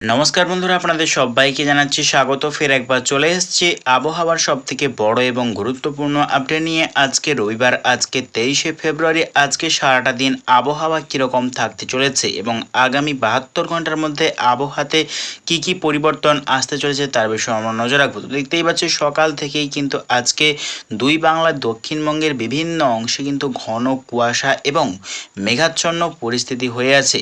নমস্কার বন্ধুরা, আপনাদের সবাইকে জানাচ্ছি স্বাগত। ফের একবার চলে এসেছি আবহাওয়ার সব থেকে বড় এবং গুরুত্বপূর্ণ আপডেট নিয়ে। আজকে রবিবার, আজকে তেইশে ফেব্রুয়ারি, আজকে সারাটা দিন আবহাওয়া কীরকম থাকতে চলেছে এবং আগামী বাহাত্তর ঘণ্টার মধ্যে আবহাওয়াতে কি কি পরিবর্তন আসতে চলেছে তার বিষয়ে আমরা নজর রাখব। দেখতেই পাচ্ছি, সকাল থেকেই কিন্তু আজকে দুই বাংলার দক্ষিণবঙ্গের বিভিন্ন অংশে কিন্তু ঘন কুয়াশা এবং মেঘাচ্ছন্ন পরিস্থিতি হয়ে আছে।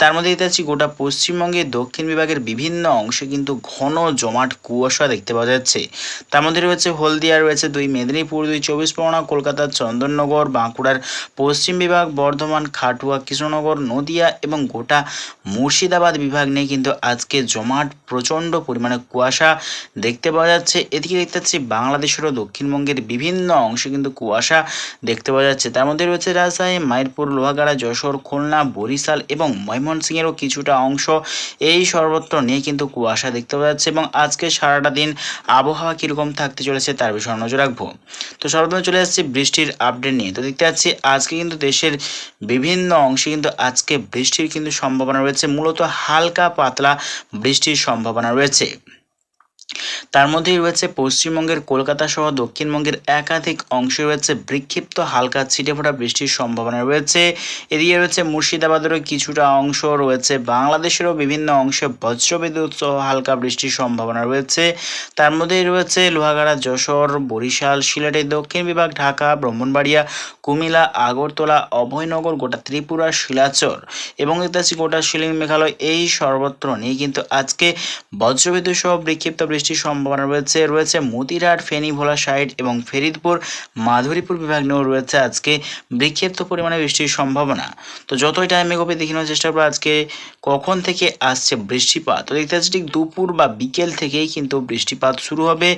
তার মধ্যে দেখতে পাচ্ছি গোটা পশ্চিমবঙ্গে দক্ষিণ বিভাগের বিভিন্ন অংশে কিন্তু ঘন জমাট কুয়াশা দেখতে পাওয়া যাচ্ছে। তার মধ্যে রয়েছে হলদিয়া, রয়েছে দুই মেদিনীপুর, দুই চব্বিশ পরগনা কলকাতার চন্দননগর, বাঁকুড়ার পশ্চিম বিভাগ, বর্ধমান, খাটুয়া, কৃষ্ণনগর, নদিয়া এবং গোটা মুর্শিদাবাদ বিভাগ নিয়ে কিন্তু আজকে জমাট প্রচণ্ড পরিমাণে কুয়াশা দেখতে পাওয়া যাচ্ছে। এদিকে দেখতে পাচ্ছি বাংলাদেশেরও দক্ষিণবঙ্গের বিভিন্ন অংশে কিন্তু কুয়াশা দেখতে পাওয়া যাচ্ছে। তার মধ্যে রয়েছে রাজশাহী মায়েরপুর লোহাগাড়া, যশোর, খুলনা, বরিশাল এবং ময়মনসিংহেরও কিছুটা অংশ। এই সর্বত্র নিয়ে কিন্তু কুয়াশা দেখতে পাওয়া যাচ্ছে এবং আজকে সারাটা দিন আবহাওয়া কীরকম থাকতে চলেছে তার বিষয়ে নজর রাখব। তো সর্বত্র চলে আসছি বৃষ্টির আপডেট নিয়ে। তো দেখতে পাচ্ছি আজকে কিন্তু দেশের বিভিন্ন অংশে কিন্তু আজকে বৃষ্টির কিন্তু সম্ভাবনা রয়েছে। মূলত হালকা পাতলা বৃষ্টির সম্ভাবনা রয়েছে। তার মধ্যেই রয়েছে পশ্চিমবঙ্গের কলকাতা সহ দক্ষিণবঙ্গের একাধিক অংশে রয়েছে বিক্ষিপ্ত হালকা ছিটে ফোটা বৃষ্টির সম্ভাবনা রয়েছে। এদিকে রয়েছে মুর্শিদাবাদেরও কিছুটা অংশ রয়েছে। বাংলাদেশেরও বিভিন্ন অংশে বজ্রবিদ্যুৎ সহ হালকা বৃষ্টির সম্ভাবনা রয়েছে। তার মধ্যেই রয়েছে লোহাগাড়া, যশোর, বরিশাল সিলেটের দক্ষিণ বিভাগ, ঢাকা, ব্রাহ্মণবাড়িয়া, কুমিল্লা, আগরতলা, অভয়নগর, গোটা ত্রিপুরা, শিলাচর এবং দেখতে গোটা শিলিং মেঘালয় এই সর্বত্র নিয়ে কিন্তু আজকে বজ্রবিদ্যুৎ সহ বিক্ষিপ্ত বৃষ্টির সম্ভাবনা রয়েছে রয়েছে মতিরহাট ফেনী ভোলা সাইড এবং ফেরিদপুর। মাধুরীপুর বিভাগ নিয়েও রয়েছে আজকে বিক্ষিপ্ত পরিমাণে বৃষ্টির সম্ভাবনা। তো যতই টাইম এগোবে, দেখে নেওয়ার চেষ্টা করব আজকে কখন থেকে আসছে বৃষ্টিপাত। তো দেখতে ঠিক দুপুর বা বিকেল থেকেই কিন্তু বৃষ্টিপাত শুরু হবে।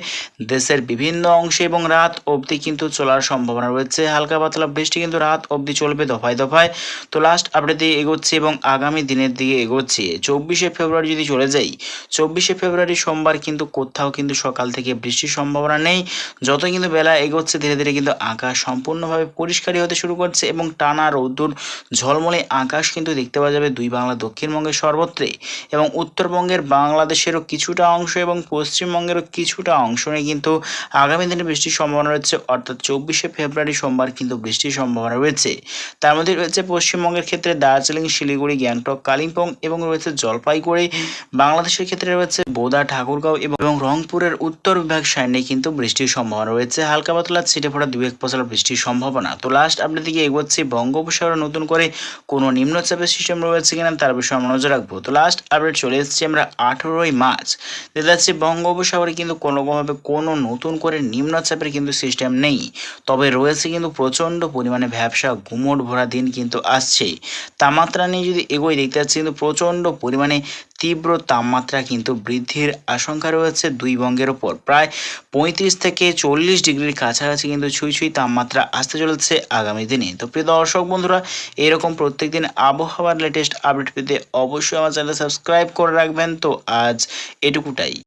দেশের বিভিন্ন অংশে এবং রাত অবধি কিন্তু চলার সম্ভাবনা রয়েছে। হালকা পাতলা বৃষ্টি কিন্তু রাত অবধি চলবে দফায় দফায়। তো লাস্ট আপডেট দিয়ে এগোচ্ছি এবং আগামী দিনের দিকে এগোচ্ছি। চব্বিশে ফেব্রুয়ারি যদি চলে যাই, চব্বিশে ফেব্রুয়ারি সোমবার কিন্তু কোথাও কিন্তু সকাল থেকে বৃষ্টির সম্ভাবনা নেই। যতই কিন্তু বেলা এগোচ্ছে ধীরে ধীরে কিন্তু আকাশ সম্পূর্ণভাবে পরিষ্কারই হতে শুরু করছে এবং টানা রৌদ্র ঝলমলে আকাশ কিন্তু দেখতে পাওয়া যাবে দুই বাংলা দক্ষিণবঙ্গের সর্বত্রে এবং উত্তরবঙ্গের বাংলাদেশেরও কিছুটা অংশ এবং পশ্চিমবঙ্গেরও কিছুটা অংশ নিয়ে কিন্তু আগামী দিনে বৃষ্টির সম্ভাবনা রয়েছে। অর্থাৎ চব্বিশে ফেব্রুয়ারি সোমবার কিন্তু বৃষ্টির সম্ভাবনা রয়েছে। তার মধ্যে রয়েছে পশ্চিমবঙ্গের ক্ষেত্রে দার্জিলিং শিলিগুড়ি গ্যাংটক কালিম্পং এবং রয়েছে জলপাইগুড়ি। বাংলাদেশের ক্ষেত্রে রয়েছে বোদা ঠাকুরগাঁও এবং রংপুরের উত্তর বিভাগ সাইডে কিন্তু বৃষ্টির সম্ভাবনা রয়েছে। হালকা পাতলা ছিটে ফোটা দু এক পশলা বৃষ্টির সম্ভাবনা। তো লাস্ট আপনার দিকে এগোচ্ছি, বঙ্গোপসাগরে নতুন করে কোনো নিম্নচাপের সিস্টেম রয়েছে কিনা তার বিষয়ে আমরা নজর রাখব। তো লাস্ট আপডেট চলে এসেছি আমরা আঠেরোই মার্চ। দেখা যাচ্ছে বঙ্গোপসাগরে কিন্তু কোনো কোনোভাবে কোনো নতুন করে নিম্নচাপের কিন্তু সিস্টেম নেই। তবে রয়েছে কিন্তু প্রচণ্ড পরিমাণে ব্যবসা গুমট ভরা দিন কিন্তু আসছে তাপমাত্রা নিয়ে যদি এগোই, দেখতে পাচ্ছি কিন্তু প্রচণ্ড পরিমাণে তীব্র তাপমাত্রা কিন্তু বৃদ্ধির আশঙ্কা রয়েছে দুই বঙ্গের ওপর। প্রায় পঁয়ত্রিশ থেকে চল্লিশ ডিগ্রির কাছাকাছি কিন্তু ছুঁই ছুঁই তাপমাত্রা আসতে চলেছে আগামী দিনে। তো প্রিয় দর্শক বন্ধুরা, এরকম প্রত্যেকদিন আবহাওয়ার লেটেস্ট আপডেট পেতে অবশ্যই আমার চ্যানেল সাবস্ক্রাইব করে রাখবেন। তো আজ এটুকুটাই।